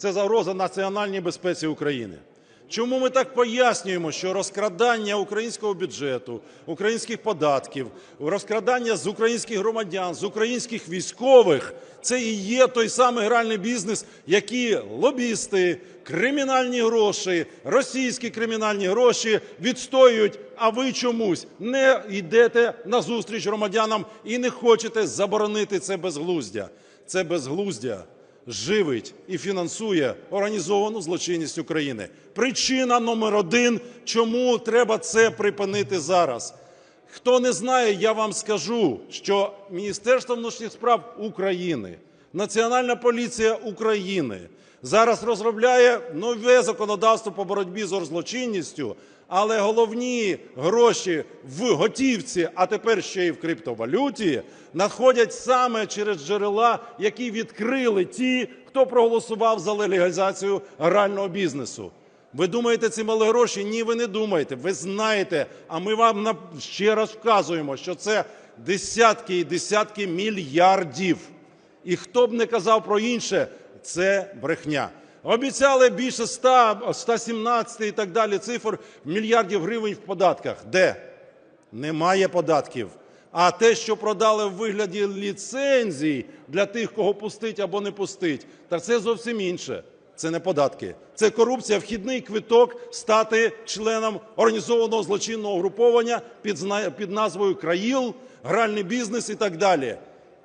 Це загроза національній безпеці України. Чому ми так пояснюємо, що розкрадання українського бюджету, українських податків, розкрадання з українських громадян, з українських військових – це і є той самий гральний бізнес, який лобісти, кримінальні гроші, російські кримінальні гроші відстоюють, а ви чомусь не йдете на зустріч громадянам і не хочете заборонити це безглуздя. Це безглуздя живить і фінансує організовану злочинність України. Причина номер один, чому треба це припинити зараз. Хто не знає, я вам скажу, що Міністерство внутрішніх справ України, Національна поліція України зараз розробляє нове законодавство по боротьбі з оргзлочинністю, але головні гроші в готівці, а тепер ще й в криптовалюті, надходять саме через джерела, які відкрили ті, хто проголосував за легалізацію грального бізнесу. Ви думаєте, ці мали гроші? Ні, ви не думаєте. Ви знаєте, а ми вам ще раз вказуємо, що це десятки і десятки мільярдів. І хто б не казав про інше, це брехня. Обіцяли більше 100, 117 і так далі цифр мільярдів гривень в податках. Де? Немає податків. А те, що продали в вигляді ліцензій для тих, кого пустить або не пустить, так це зовсім інше. Це не податки. Це корупція, вхідний квиток стати членом організованого злочинного угруповання під, під назвою «Країл», гральний бізнес і так далі.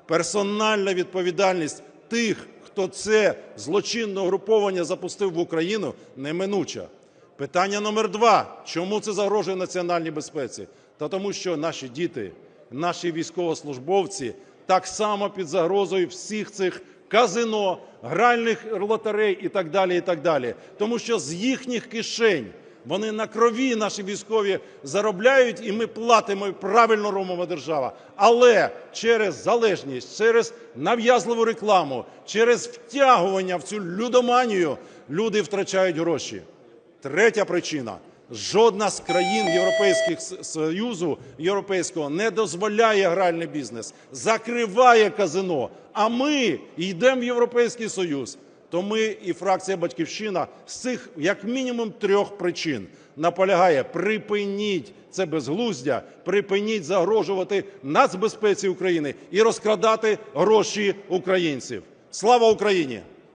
Персональна відповідальність тих, хто це злочинне угруповання запустив в Україну, неминуча. Питання номер два. Чому це загрожує національній безпеці? Та тому, що наші діти, наші військовослужбовці так само під загрозою всіх цих казино, гральних лотерей і так далі, і так далі. Тому що з їхніх кишень вони на крові наші військові заробляють, і ми платимо і правильно робимо держава. Але через залежність, через нав'язливу рекламу, через втягування в цю людоманію люди втрачають гроші. Третя причина. Жодна з країн Європейських Союзу Європейського не дозволяє гральний бізнес, закриває казино. А ми йдемо в Європейський Союз. То ми і фракція Батьківщина з цих як мінімум трьох причин наполягає: припиніть це безглуздя, припиніть загрожувати нацбезпеці України і розкрадати гроші українців. Слава Україні!